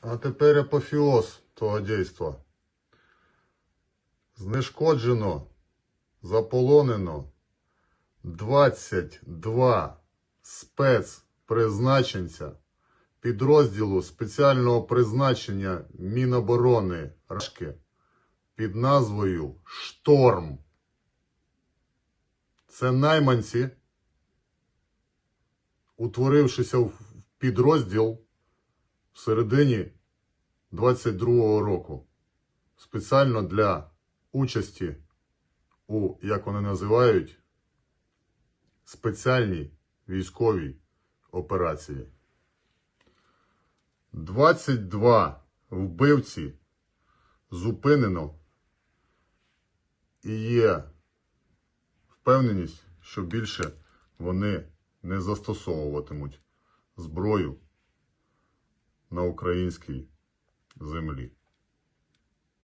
А тепер апофіоз того дійства. Знешкоджено, заполонено 22 спецпризначенця підрозділу спеціального призначення Міноборони Рашки під назвою Шторм. Це найманці, утворившися в підрозділ в середині 22-го року. Спеціально для участі у, як вони називають, спеціальній військовій операції. 22 вбивці зупинено і є впевненість, що більше вони не застосовуватимуть зброю на українській землі.